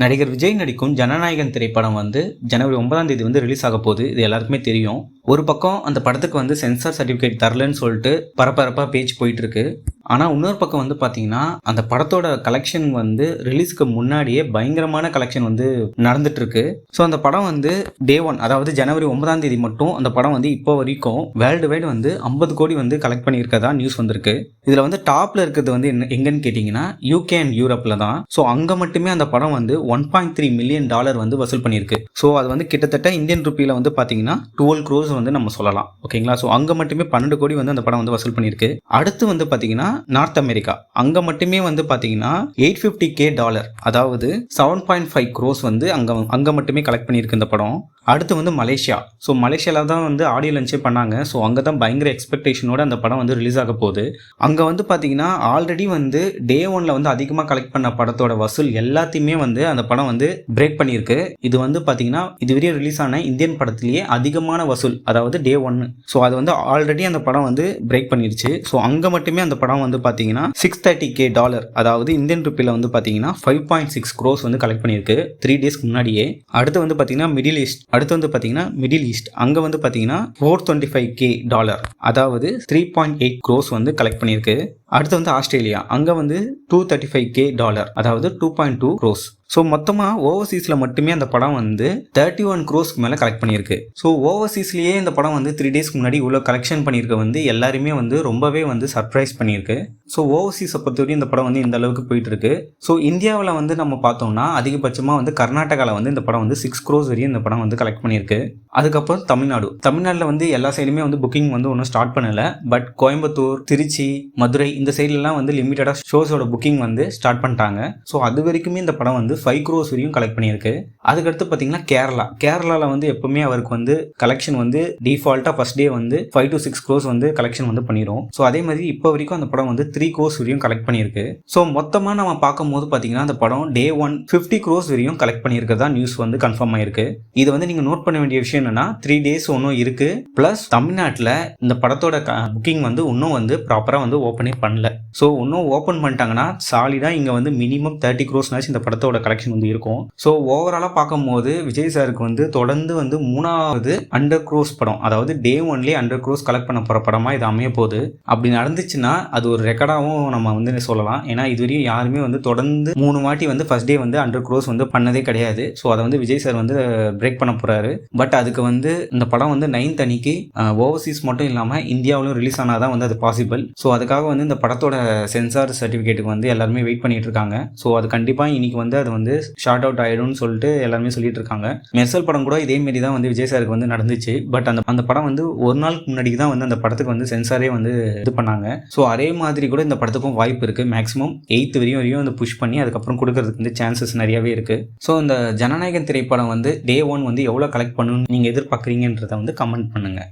நடிகர் விஜய் நடிக்கும் ஜனநாயகன் திரைப்படம் வந்து ஜனவரி ஒன்பதாம் தேதி வந்து ரிலீஸ் ஆக போகுது. இது எல்லாருக்குமே தெரியும். ஒரு பக்கம் அந்த படத்துக்கு வந்து சென்சார் சர்டிஃபிகேட் தரலன்னு சொல்லிட்டு பரபரப்பாக பேச்சு போயிட்டு இருக்கு. ஆனால் இன்னொரு பக்கம் வந்து பார்த்தீங்கன்னா அந்த படத்தோட கலெக்ஷன் வந்து ரிலீஸுக்கு முன்னாடியே பயங்கரமான கலெக்ஷன் வந்து நடந்துட்டு இருக்கு ஸோ அந்த படம் வந்து டே ஒன் அதாவது ஜனவரி ஒன்பதாம் தேதி மட்டும் அந்த படம் வந்து இப்போ வரைக்கும் வேர்ல்டு வைடு வந்து ஐம்பது கோடி வந்து கலெக்ட் பண்ணியிருக்கதா நியூஸ் வந்திருக்கு. இதில் வந்து டாப்ல இருக்கிறது வந்து என்ன எங்கன்னு கேட்டிங்கன்னா யூகே அண்ட் யூரோப்பில் தான். ஸோ அங்கே மட்டுமே அந்த படம் வந்து one point three million dollar வந்து வசூல் பண்ணியிருக்கு. ஸோ அது வந்து கிட்டத்தட்ட இந்தியன் ருப்பியில் வந்து பார்த்தீங்கன்னா டுவெல் க்ரோஸ் வந்து நம்ம சொல்லலாம். ஓகேங்களா ஸோ அங்கே மட்டுமே பன்னெண்டு கோடி வந்து அந்த படம் வந்து வசூல் பண்ணியிருக்கு. அடுத்து வந்து பார்த்தீங்கன்னா நார்த் அமெரிக்கா அங்கே மட்டுமே வந்து பார்த்தீங்கன்னா எயிட் ஃபிஃப்டி கே டாலர் அதாவது செவன் பாயிண்ட் ஃபைவ் க்ரோஸ் வந்து அங்கே அங்கே மட்டுமே கலெக்ட் பண்ணியிருக்கு இந்த படம். அடுத்து வந்து மலேசியா. ஸோ மலேசியாவில் தான் வந்து ஆடியோ லஞ்சே பண்ணாங்க. ஸோ அங்கே தான் பயங்கர எக்ஸ்பெக்டேஷனோட அந்த படம் வந்து ரிலீஸ் ஆக போகுது. அங்கே வந்து பார்த்தீங்கன்னா ஆல்ரெடி வந்து டே ஒனில் வந்து அதிகமாக கலெக்ட் பண்ண படத்தோட வசூல் எல்லாத்தையுமே வந்து அந்த படம் வந்து பிரேக் பண்ணியிருக்கு. இது வந்து பார்த்தீங்கன்னா இதுவரையே ரிலீஸ் ஆன இந்தியன் படத்திலேயே அதிகமான வசூல் அதாவது டே ஒன்னு ஸோ அது வந்து ஆல்ரெடி அந்த படம் வந்து பிரேக் பண்ணிருச்சு. ஸோ அங்கே மட்டுமே அந்த படம் வந்து பார்த்தீங்கன்னா சிக்ஸ் தேர்ட்டி கே டாலர் அதாவது இந்தியன் ருப்பியில் வந்து பார்த்தீங்கன்னா ஃபைவ் பாயிண்ட் சிக்ஸ் க்ரோஸ் வந்து கலெக்ட் பண்ணியிருக்கு த்ரீ டேஸ்க்கு முன்னாடியே. அடுத்து வந்து பார்த்தீங்கன்னா மிடில் ஈஸ்ட் அடுத்து வந்து பார்த்தீங்கன்னா மிடில் ஈஸ்ட் அங்கே வந்து பார்த்தீங்கன்னா four twenty five K dollar அதாவது த்ரீ பாயிண்ட் எயிட் க்ரோஸ் வந்து கலெக்ட் பண்ணியிருக்கு. அடுத்து வந்து ஆஸ்திரேலியா. அங்கே வந்து two thirty five K dollar அதாவது two point two crores so மொத்தமாக ஓவர்சீஸில் மட்டுமே அந்த படம் வந்து தேர்ட்டி ஒன் க்ரோஸ்க்கு மேலே கலெக்ட் பண்ணியிருக்கு. ஸோ ஓவர்சீஸ்லேயே இந்த படம் வந்து த்ரீ டேஸ்க்கு முன்னாடி இவ்வளோ கலெக்ஷன் பண்ணியிருக்க வந்து எல்லாருமே வந்து ரொம்பவே வந்து சர்ப்ரைஸ் பண்ணியிருக்கு. ஸோ ஓவர்சீஸை பொறுத்தவரையும் இந்த படம் வந்து இந்த அளவுக்கு போயிட்டு இருக்கு ஸோ இந்தியாவில் வந்து நம்ம பார்த்தோம்னா அதிகபட்சமாக வந்து கர்நாடகாவில் வந்து இந்த படம் வந்து சிக்ஸ் க்ரோஸ் வரையும் இந்த படம் வந்து கலெக்ட் பண்ணியிருக்கு. அதுக்கப்புறம் தமிழ்நாடு. தமிழ்நாட்டில் வந்து எல்லா சைடுமே வந்து புக்கிங் வந்து ஒன்றும் ஸ்டார்ட் பண்ணலை. பட் கோயம்புத்தூர் திருச்சி மதுரை இந்த சைட்லலாம் வந்து லிமிட்டடாக ஷோஸோட புக்கிங் வந்து ஸ்டார்ட் பண்ணிட்டாங்க. ஸோ அது வரைக்குமே இந்த படம் வந்து ஃபைவ் க்ரோஸ் வரையும் கலெக்ட் பண்ணியிருக்கு. அதுக்கடுத்து பார்த்தீங்கன்னா கேரளா. கேரளாவில் வந்து எப்பவுமே அவருக்கு வந்து கலெக்ஷன் வந்து டிஃபால்ட்டாக ஃபர்ஸ்ட் டே வந்து ஃபைவ் டு சிக்ஸ் க்ரோஸ் வந்து கலெக்ஷன் வந்து பண்ணிடும் ஸோ அதே மாதிரி இப்போ வரைக்கும் அந்த படம் வந்து த்ரீ க்ரோஸ் வரையும் கலெக்ட் பண்ணியிருக்கு. ஸோ மொத்தமாக நம்ம பார்க்கும்போது பார்த்தீங்கன்னா அந்த படம் டே ஒன் ஃபிஃப்டி க்ரோஸ் வரையும் கலெக்ட் பண்ணியிருக்கிறதா நியூஸ் வந்து கன்ஃபார்ம் ஆயிருக்கு. இது வந்து நீங்கள் நோட் பண்ண வேண்டிய விஷயம் என்னன்னா த்ரீ டேஸ் ஒன்றும் இருக்குது ப்ளஸ் தமிழ்நாட்டில் இந்த படத்தோட புக்கிங் வந்து இன்னும் வந்து ப்ராப்பராக வந்து ஓப்பனே பண்ணல. ஸோ இன்னும் ஓப்பன் பண்ணிட்டாங்கன்னா சாலிடாக இங்கே வந்து மினிமம் தேர்ட்டி க்ரோஸ்னாச்சும் இந்த படத்தோட கலெக்ஷன் வந்து இருக்கும். ஸோ ஓவராலாக பார்க்கும்போது விஜய் சாருக்கு வந்து தொடர்ந்து வந்து மூணாவது அண்டர் க்ரோஸ் படம் அதாவது டே ஒன்லேயே அண்டர் க்ரோஸ் கலெக்ட் பண்ண போகிற படமாக இது அமைய போகுது. அப்படி நடந்துச்சுன்னா அது ஒரு ரெக்கார்டாகவும் நம்ம வந்து சொல்லலாம். ஏன்னா இதுவரையும் யாருமே வந்து தொடர்ந்து மூணு வாட்டி வந்து ஃபர்ஸ்ட் டே வந்து அண்டர் க்ரோஸ் வந்து பண்ணதே கிடையாது. ஸோ அதை வந்து விஜய் சார் வந்து பிரேக் பண்ண போகிறாரு பட் அதுக்கு வந்து இந்த படம் வந்து நைன்த் அன்னைக்கு ஓவர்சீஸ் மட்டும் இல்லாமல் இந்தியாவிலும் ரிலீஸ் ஆனால் தான் வந்து அது பாசிபிள் ஸோ அதுக்காக வந்து இந்த படத்தோட சென்சார் சர்டிஃபிகேட்டுக்கு வந்து எல்லாருமே வெயிட் பண்ணிட்டு இருக்காங்க. ஸோ அது கண்டிப்பாக இன்னைக்கு வந்து அது வந்து ஷார்ட் அவுட் ஆயிடும்னு சொல்லிட்டு எல்லாருமே சொல்லிட்டு இருக்காங்க. மெர்சல் படம் கூட இதே மாரி தான் வந்து விஜய் சாருக்கு வந்து நடந்துச்சு. பட் அந்த அந்த படம் வந்து ஒரு நாளுக்கு முன்னாடி தான் வந்து அந்த படத்துக்கு வந்து சென்சாரே வந்து இது பண்ணாங்க. ஸோ அதே மாதிரி கூட இந்த படத்துக்கும் வாய்ப்பு இருக்குது மேக்ஸிமம் எயித் வரையும் வரையும் வந்து புஷ் பண்ணி அதுக்கப்புறம் கொடுக்கறதுக்கு வந்து சான்சஸ் நிறையவே இருக்குது ஸோ இந்த ஜனநாயகன் திரைப்படம் வந்து டே ஒன் வந்து எவ்வளோ கலெக்ட் பண்ணணும்னு நீங்கள் எதிர்பார்க்குறீங்கன்றத வந்து கமெண்ட் பண்ணுங்கள்